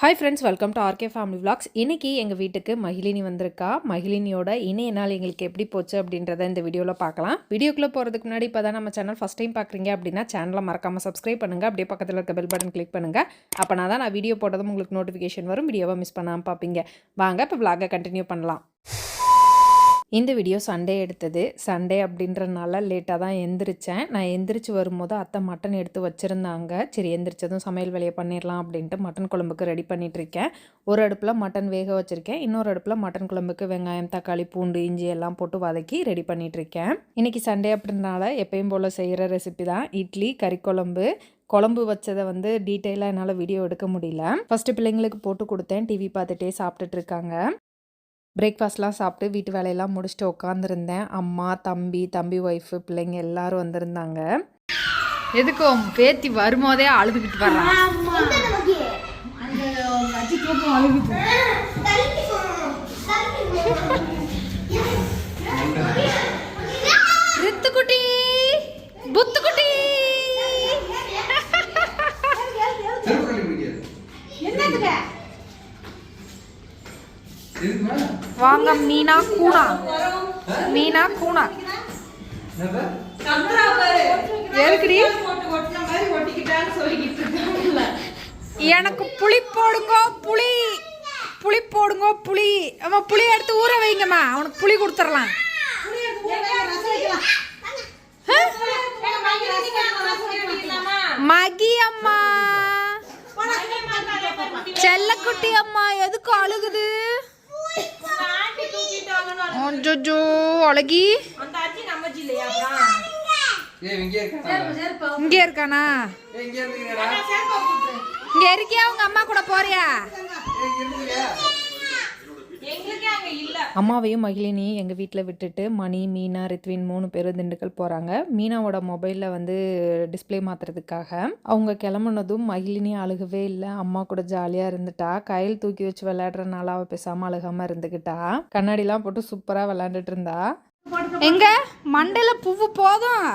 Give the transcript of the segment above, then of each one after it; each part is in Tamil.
Hi friends welcome to RK family vlogs இன்னைக்கு எங்கள் வீட்டுக்கு மகிழினி வந்திருக்கா. மகிழினியோட இணைய நாள் எங்களுக்கு எப்படி போச்சு அப்படின்றத இந்த வீடியோவில் பார்க்கலாம். வீடியோக்குள்ளே போகிறதுக்கு முன்னாடி இப்போ தான் நம்ம சேனல் ஃபஸ்ட் டைம் பார்க்குறீங்க அப்படின்னா சேனலை மறக்காமல் சப்ஸ்கிரைப் பண்ணுங்கள் அப்படியே பக்கத்தில் இருக்க பெல் பட்டன் கிளிக் பண்ணுங்கள் அப்போனா தான் நான் வீடியோ போட்டதும் உங்களுக்கு நோட்டிஃபிகேஷன் வரும். வீடியோவை மிஸ் பண்ணாமல் பார்ப்பீங்க. வாங்க இப்போ விளாகை கண்டினியூ பண்ணலாம். இந்த வீடியோ சண்டே எடுத்தது. சண்டே அப்படின்றனால லேட்டாக தான் எந்திரிச்சேன். நான் எந்திரிச்சு வரும்போது அத்தை மட்டன் எடுத்து வச்சுருந்தாங்க. சரி எந்திரிச்சதும் சமையல் வேலையை பண்ணிடலாம் அப்படின்ட்டு மட்டன் குழம்புக்கு ரெடி பண்ணிகிட்ருக்கேன் ஒரு அடுப்பில் மட்டன் வேக வச்சுருக்கேன். இன்னொரு அடுப்பில் மட்டன் குழம்புக்கு வெங்காயம் தக்காளி பூண்டு இஞ்சி எல்லாம் போட்டு வதக்கி ரெடி பண்ணிகிட்ருக்கேன் இன்றைக்கி சண்டே அப்படின்றனால எப்பயும் போல் செய்கிற ரெசிபி தான். இட்லி கறி குழம்பு. குழம்பு வச்சதை வந்து டீட்டெயிலாக என்னால் வீடியோ எடுக்க முடியல. ஃபஸ்ட்டு பிள்ளைங்களுக்கு போட்டு கொடுத்தேன். டிவி பார்த்துட்டே சாப்பிட்டுட்டு இருக்காங்க. பிரேக்ஃபாஸ்ட்லாம் சாப்பிட்டு வீட்டு வேலையெல்லாம் முடிச்சுட்டு உட்காந்துருந்தேன் அம்மா தம்பி தம்பி ஒய்ஃபு பிள்ளைங்க எல்லாரும் வந்திருந்தாங்க. எதுக்கும் பேத்தி வரும்போதே அழுதுகிட்டு வர்றான் ரித்துக்குட்டி புத்துக்குட்டி செருப்பு கழட்டி பிடிக்காது. எதுக்குமா? வாங்க மீனா கூணா மீனா கூணா எதுக்குடி எனக்கு புளி போடுங்க புளி. புளி போடுங்க புளி. அம்மா புளி எடுத்து ஊற வைங்கம்மா. அவனுக்கு புளி கொடுத்துடலாம். மகி அம்மா. செல்லக்குட்டி அம்மா எதுக்கு அழுகுது? அஞ்சோ அழகி. இங்கே இருக்கானா? இங்கே இருக்கியா? உங்க அம்மா கூட போறியா? அம்மாவையும் மகிழினியும் எங்கள் வீட்டில் விட்டுட்டு மணி மீனா ரித்வின் மூணு பேரும் திண்டுக்கல் போகிறாங்க மீனாவோட மொபைலில் வந்து டிஸ்ப்ளே மாற்றுறதுக்காக அவங்க கிளம்புனதும் மகிழினி அழுகவே இல்லை. அம்மா கூட ஜாலியாக இருந்துட்டா. கையில் தூக்கி வச்சு விளையாடுறனால அவள் பேசாமல் அழுகாமல் இருந்துக்கிட்டா கண்ணாடிலாம் போட்டு சூப்பராக விளையாண்டுட்டு இருந்தா. எங்க? மண்டையில் பூவு போதும்.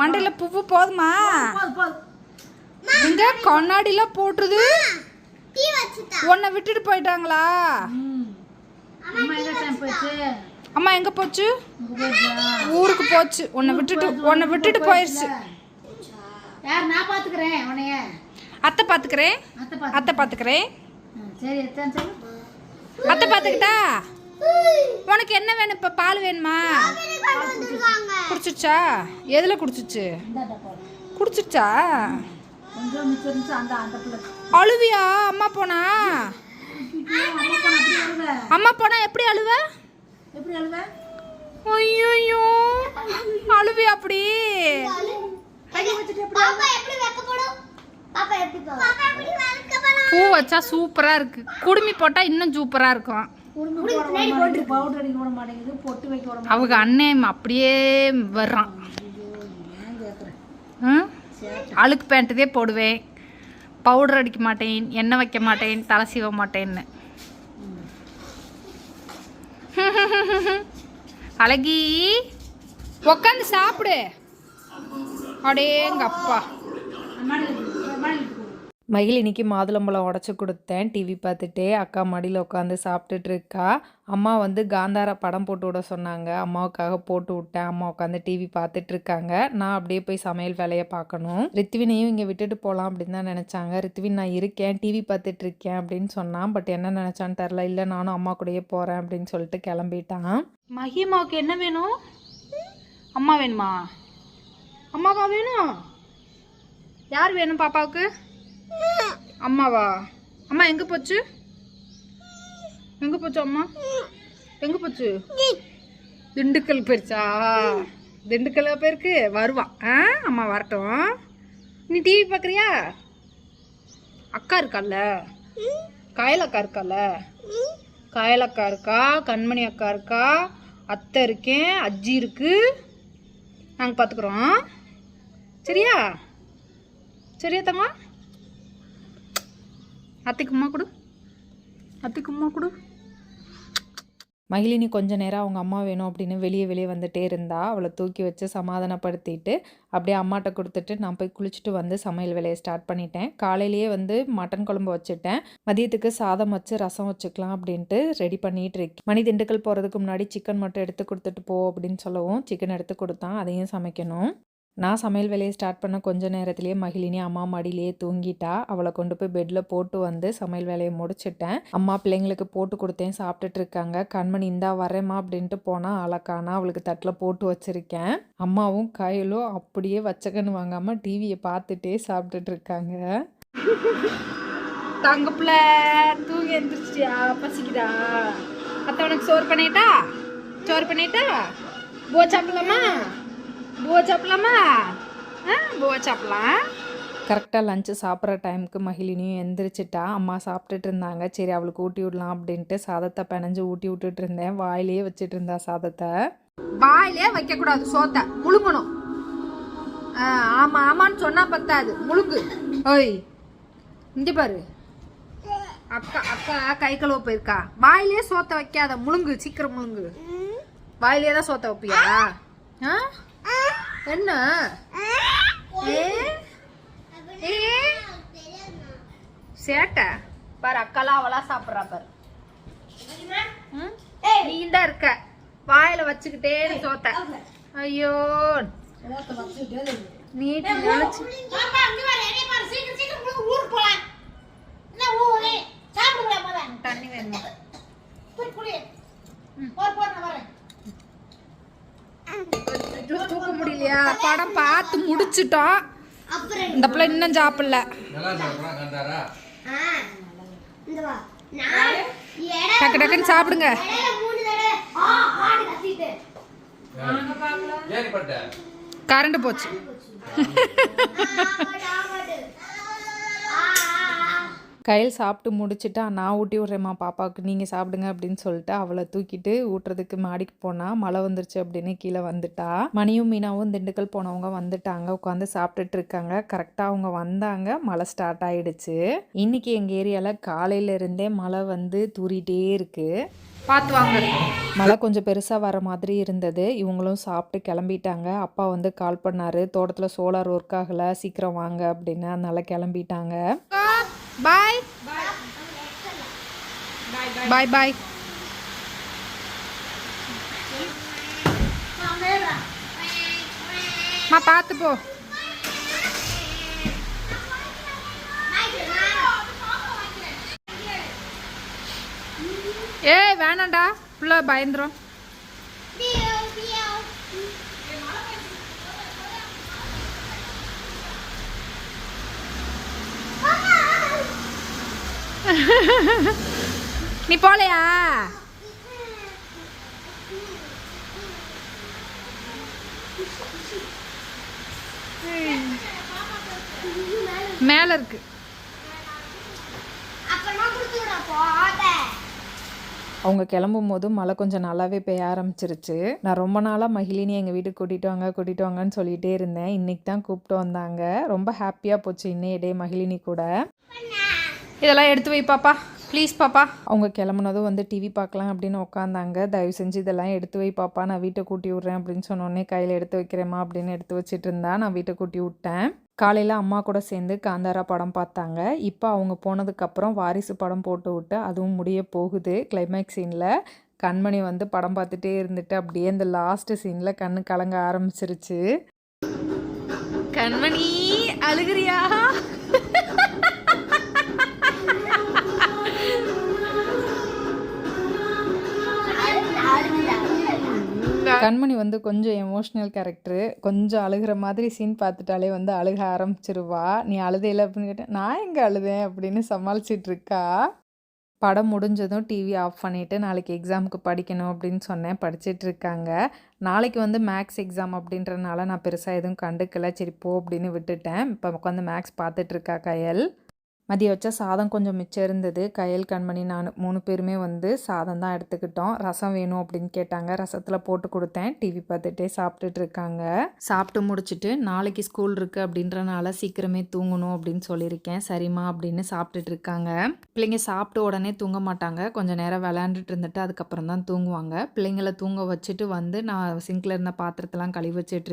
மண்டையில் பூவு போதுமா? எங்க? கண்ணாடிலாம் போட்டுருது. உன்னை விட்டுட்டு போயிட்டாங்களா? அம்மா எங்க போச்சு? ஊருக்கு? போச்சு. உன்னை விட்டுட்டு உன்னை விட்டுட்டு போயிடுச்சு யார் நான் பாத்துக்கிறேன் உன்னைய? அத்தை பாத்துக்கிறேன். அத்தை பாத்து அத்தை பாத்துக்கிறேன். சரி அத்தை பாத்துக்கிட்டா? உனக்கு என்ன வேணும்? இப்ப பால் வேணுமா? குடிச்சிச்சா எதுல குடிச்சிச்சு? பிள்ளை. அழுவியா? அம்மா போனா? அம்மா போன எப்படி அழுவ? எப்படி அழுவ? ஐயோ அழுவி அப்படி. பூ? வச்சா சூப்பரா இருக்கு. குடுமி போட்டா இன்னும் சூப்பரா இருக்கும். அவங்க அண்ணன் அப்படியே வர்றான்? அழுக்கு பேண்ட்டுதே போடுவேன். பவுடர் அடிக்க மாட்டேன் எண்ணெய் வைக்க மாட்டேன் தலை சீவ மாட்டேன்னு. அழகி உக்காந்து சாப்பிடு. அடேங்கப்பா. அப்பா மகிழினிக்கு மாதுளம்பழம் உடச்சி கொடுத்தேன். டிவி பார்த்துட்டே அக்கா மடியில் உட்காந்து சாப்பிட்டுட்ருக்கா. அம்மா வந்து காந்தார படம் போட்டு விட சொன்னாங்க. அம்மாவுக்காக போட்டு விட்டேன். அம்மா உட்காந்து டிவி பார்த்துட்டு இருக்காங்க நான் அப்படியே போய் சமையல் வேலையை பார்க்கணும். ரித்வினையும் இங்கே விட்டுட்டு போகலாம் அப்படின்னு தான் நினச்சாங்க. ரித்வின் நான் இருக்கேன். டிவி பார்த்துட்டு இருக்கேன் அப்படின்னு சொன்னான். பட் என்ன நினச்சான்னு தெரில. இல்லை நானும் அம்மா கூடயே போகிறேன் அப்படின்னு சொல்லிட்டு கிளம்பிட்டான். மகிமாவுக்கு என்ன வேணும்? அம்மா வேணுமா? அம்மாவா வேணும்? யார் வேணும் பாப்பாவுக்கு? அம்மாவா? அம்மா எங்க போச்சு? எங்க போச்சு அம்மா? எங்க போச்சு? திண்டுக்கல் போயிருச்சா? திண்டுக்கல் போயிருக்கு வருவான். ஆ அம்மா வரட்டும். நீ டிவி பார்க்குறியா? அக்கா இருக்கால்ல? காயல் அக்கா இருக்கால்ல? காயல் அக்கா இருக்கா? கண்மணி அக்கா இருக்கா? அத்தை இருக்கேன். அஜ்ஜி இருக்கு. நாங்கள் பார்த்துக்குறோம். சரியா? சரியா தம்மா அத்தைக்கு உமா கொடு. அத்தைக்கு உமா கொடு. மகிழினி கொஞ்ச நேரம் அவங்க அம்மா வேணும் அப்படின்னு வெளியே வெளியே வந்துட்டே இருந்தா அவளை தூக்கி வச்சு சமாதானப்படுத்திட்டு அப்படியே அம்மாட்ட கொடுத்துட்டு நான் போய் குளிச்சுட்டு வந்து சமையல் வேலையை ஸ்டார்ட் பண்ணிட்டேன். காலையிலேயே வந்து மட்டன் குழம்பு வச்சுட்டேன். மதியத்துக்கு சாதம் வச்சு ரசம் வச்சுக்கலாம் அப்படின்ட்டு ரெடி பண்ணிட்டு இருக்கேன். மணி திண்டுக்கல் போகிறதுக்கு முன்னாடி சிக்கன் மட்டும் எடுத்து கொடுத்துட்டு போ அப்படின்னு சொல்லவும் சிக்கன் எடுத்து கொடுத்தான். அதையும் சமைக்கணும். நான் சமையல் வேலையை ஸ்டார்ட் பண்ண கொஞ்ச நேரத்திலேயே மகிழினி அம்மா மடியிலேயே தூங்கிட்டா. அவளை கொண்டு போய் பெட்டில் போட்டு வந்து சமையல் வேலையை முடிச்சிட்டேன். அம்மா பிள்ளைங்களுக்கு போட்டு கொடுத்தேன் சாப்பிட்டுட்டு இருக்காங்க. கண்மணி இந்தா வரேம்மா அப்படின்ட்டு போனால் அழக்கானா அவளுக்கு தட்டில் போட்டு வச்சுருக்கேன். அம்மாவும் கையிலும் அப்படியே வச்சக்கன்னு வாங்காமல் டிவியை பார்த்துட்டே சாப்பிட்டுட்டு இருக்காங்க. தங்கப்புல தூங்கி எந்திரிச்சியா பசிக்குதா? அத்தை உனக்கு சோறு பண்ணிட்டா? சோறு பண்ணிட்டா? பூவா சாப்பிடலாமா பூவா சாப்பிடலாமா ஆ பூவா சாப்பிடலாம் கரெக்டாக லஞ்சு சாப்பிட்ற டைமுக்கு மகிழினியும் எந்திரிச்சிட்டா. அம்மா சாப்பிட்டுட்டு இருந்தாங்க. சரி அவளுக்கு ஊட்டி விடலாம் அப்படின்ட்டு சாதத்தை பிணைஞ்சு ஊட்டி விட்டுட்டு இருந்தேன். வாயிலேயே வச்சுட்டு இருந்தா சாதத்தை. வாயிலே வைக்கக்கூடாது சோத்தை. முழுங்கணும். ஆ, ஆமா ஆமான்னு சொன்னா பத்தாது. முழுங்கு. ஓய் இங்க பாரு. அக்கா அக்கா கை கழுவ போயிருக்கா. வாயிலே சோத்தை வைக்காத. முழுங்கு சீக்கிரம் முழுங்கு. வாயிலே தான் சோத்தை வைப்பியா? ஆ? என்ன? சேட்டை? பாரு அக்காலாம் அவளா சாப்பிட்றா பாரு. ம்? நீ தான் இருக்க. வாயில வச்சுக்கிட்டே சோத்த. ஐயோ. நீட்டி நினைச்சு. தண்ணி வேணுமா ஐயோ, முடியலையா படம் பார்த்து முடிச்சிட்டோம். இந்த பிள்ளை இன்னும் சாப்பிடல. டக்கு டக்குன்னு சாப்பிடுங்க. கரண்ட் போச்சு. கையில் சாப்பிட்டு முடிச்சிட்டா நான் ஊட்டி விட்றேம்மா பாப்பாவுக்கு நீங்கள் சாப்பிடுங்க அப்படின்னு சொல்லிட்டு அவளை தூக்கிட்டு ஊட்டுறதுக்கு மாடிக்கு போனால் மழை வந்துருச்சு அப்படின்னு கீழே வந்துட்டா. மணியும் மீனாவும் திண்டுக்கல் போனவங்க வந்துட்டாங்க உட்காந்து சாப்பிட்டுட்டு இருக்காங்க. கரெக்டாக அவங்க வந்தாங்க மழை ஸ்டார்ட் ஆயிடுச்சு. இன்னைக்கு எங்கள் ஏரியாவில் காலையில இருந்தே மழை வந்து தூறிட்டே இருக்கு. பார்த்து வாங்க. மழை கொஞ்சம் பெருசாக வர மாதிரி இருந்தது. இவங்களும் சாப்பிட்டு கிளம்பிட்டாங்க. அப்பா வந்து கால் பண்ணாரு தோட்டத்தில் சோலார் ஒர்க் ஆகலை சீக்கிரம் வாங்க அப்படின்னு. அதனால கிளம்பிட்டாங்க. பாய் பாய் பாய் மா பார்த்து போ ஏய் வேணாம்டா. புள்ள பயந்துரும். நீ போலையா மேல இருக்கு அவங்க கிளம்பும் போது மழை கொஞ்சம் நல்லாவே பெய்ய ஆரம்பிச்சிருச்சு. நான் ரொம்ப நாளாக மகிழினி எங்கள் வீட்டுக்கு கூட்டிகிட்டு வாங்க கூட்டிகிட்டு வாங்கன்னு சொல்லிகிட்டே இருந்தேன். இன்னைக்கு தான் கூப்பிட்டு வந்தாங்க. ரொம்ப ஹாப்பியாக போச்சு இன்னைய டே மகிழினி கூட. இதெல்லாம் எடுத்து வை பாப்பா. ப்ளீஸ் பாப்பா. அவங்க கிளம்புனதும் வந்து டிவி பார்க்கலாம் அப்படின்னு உட்காந்தாங்க தயவு செஞ்சு இதெல்லாம் எடுத்து வை பாப்பா. நான் வீட்டை கூட்டி விட்றேன் அப்படின்னு சொன்னோடனே கையில் எடுத்து வைக்கிறேம்மா அப்படின்னு எடுத்து வச்சிட்டு இருந்தா நான் வீட்டை கூட்டி விட்டேன். காலையில் அம்மா கூட சேர்ந்து காந்தாரா படம் பார்த்தாங்க. இப்போ அவங்க போனதுக்கப்புறம் வாரிசு படம் போட்டு விட்டு அதுவும் முடிய போகுது. கிளைமேக்ஸ் சீனில் கண்மணி வந்து படம் பார்த்துட்டே இருந்துட்டு அப்படியே இந்த லாஸ்ட் சீனில் கண்ணு கலங்க ஆரம்பிச்சிருச்சு. கண்மணி அழுகிறியா? வந்து கொஞ்சம் எமோஷ்னல் கேரக்டரு கொஞ்சம் அழுகிற மாதிரி சீன் பார்த்துட்டாலே வந்து அழுக ஆரம்பிச்சிருவா. நீ அழுதையில அப்படின்னு கேட்டேன் நான் எங்கே அழுதேன்? அப்படின்னு சமாளிச்சிட்டு இருக்கா. படம் முடிஞ்சதும் டிவி ஆஃப் பண்ணிவிட்டு நாளைக்கு எக்ஸாமுக்கு படிக்கணும் அப்படின்னு சொன்னேன். படிச்சுட்டு இருக்காங்க. நாளைக்கு வந்து மேக்ஸ் எக்ஸாம் அப்படின்றனால நான் பெருசாக எதுவும் கண்டுக்கல. சரி போ அப்படின்னு விட்டுட்டேன். இப்போ உட்காந்து மேக்ஸ் பார்த்துட்ருக்கா கையல் கயல். மதியம் வச்ச சாதம் கொஞ்சம் மிச்சம் இருந்தது. கையல் கண்மணி நான் மூணு பேருமே வந்து சாதம் தான் எடுத்துக்கிட்டோம். ரசம் வேணும் அப்படின்னு கேட்டாங்க. ரசத்தில் போட்டு கொடுத்தேன். டிவி பார்த்துட்டே சாப்பிட்டுட்டு இருக்காங்க. சாப்பிட்டு முடிச்சுட்டு நாளைக்கு ஸ்கூல் இருக்குது அப்படின்றனால சீக்கிரமே தூங்கணும் அப்படின்னு சொல்லியிருக்கேன். சரிம்மா அப்படின்னு சாப்பிட்டுட்டு இருக்காங்க. பிள்ளைங்க சாப்பிட்ட உடனே தூங்க மாட்டாங்க. கொஞ்சம் நேரம் விளையாண்டுட்டு இருந்துட்டு அதுக்கப்புறம் தான் தூங்குவாங்க. பிள்ளைங்களை தூங்க வச்சுட்டு வந்து நான் சிங்கில் இருந்த பாத்திரத்தெல்லாம் கழுவி வச்சிட்டு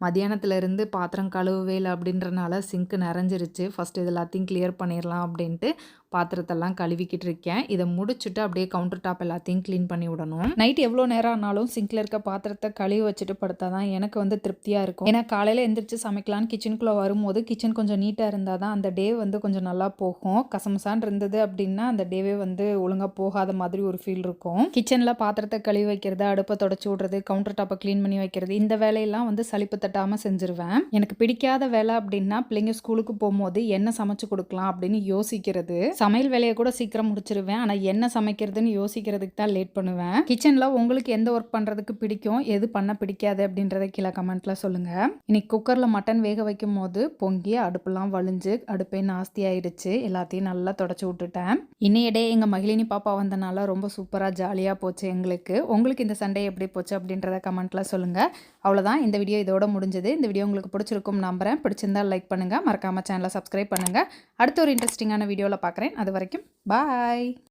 மதியானத்துலேருந்து பாத்திரம் கழுவவே இல்லை அப்படின்றனால சிங்க் நிறைஞ்சிருச்சு. ஃபஸ்ட் இது எல்லாத்தையும் கிளியர் பண்ணிடலாம் அப்படின்ட்டு பாத்திரத்தெல்லாம் கழுவிக்கிட்டு இருக்கேன் இதை முடிச்சுட்டு அப்படியே கவுண்டர் டாப் எல்லாத்தையும் க்ளீன் பண்ணி விடணும். நைட் எவ்வளோ நேரம் ஆனாலும் சிங்கில் இருக்க பாத்திரத்தை கழுவி வச்சுட்டு படுத்தா தான் எனக்கு வந்து திருப்தியாக இருக்கும். ஏன்னா காலையில் எந்திரிச்சு சமைக்கலான்னு கிச்சனுக்குள்ளே வரும்போது கிச்சன் கொஞ்சம் நீட்டாக இருந்தால் தான் அந்த டே வந்து கொஞ்சம் நல்லா போகும். கசமசான் இருந்தது அப்படின்னா அந்த டேவே வந்து ஒழுங்காக போகாத மாதிரி ஒரு ஃபீல் இருக்கும். கிச்சனில் பாத்திரத்தை கழுவி வைக்கிறது அடுப்பை தொடச்சி விடுறது கவுண்டர் டாப்பை க்ளீன் பண்ணி வைக்கிறது இந்த வேலையெல்லாம் வந்து சலிப்பு தட்டாமல் செஞ்சுருவேன். எனக்கு பிடிக்காத வேலை அப்படின்னா பிள்ளைங்க ஸ்கூலுக்கு போகும்போது என்ன சமைச்சு கொடுக்கலாம் அப்படின்னு யோசிக்கிறது. சமையல் வேலையை கூட சீக்கிரம் முடிச்சிருவேன். ஆனால் என்ன சமைக்கிறதுன்னு யோசிக்கிறதுக்கு தான் லேட் பண்ணுவேன். கிச்சனில் உங்களுக்கு எந்த ஒர்க் பண்ணுறதுக்கு பிடிக்கும்? எது பண்ண பிடிக்காது? அப்படின்றத கீழே கமெண்ட்டில் சொல்லுங்கள் இன்னைக்கு குக்கரில் மட்டன் வேக வைக்கும் போது பொங்கி அடுப்புலாம் வலிஞ்சு அடுப்பே நாஸ்தி ஆயிடுச்சு. எல்லாத்தையும் நல்லா தொடச்சி விட்டுட்டேன். இன்னையடே எங்கள் மகிழினி பாப்பா வந்தனால ரொம்ப சூப்பராக ஜாலியாக போச்சு எங்களுக்கு. உங்களுக்கு இந்த சண்டே எப்படி போச்சு அப்படின்றத கமெண்ட்டில் சொல்லுங்கள் அவ்வளோதான் இந்த வீடியோ இதோட முடிஞ்சது. இந்த வீடியோ உங்களுக்கு பிடிச்சிருக்கும் நம்புறேன். பிடிச்சிருந்தா லைக் பண்ணுங்க. மறக்காம சேனலை சப்ஸ்கிரைப் பண்ணுங்க. அடுத்த ஒரு இன்ட்ரெஸ்டிங்கான வீடியோவில் பார்க்குறேன் അത് അതുവരയ്ക്കും ബായ്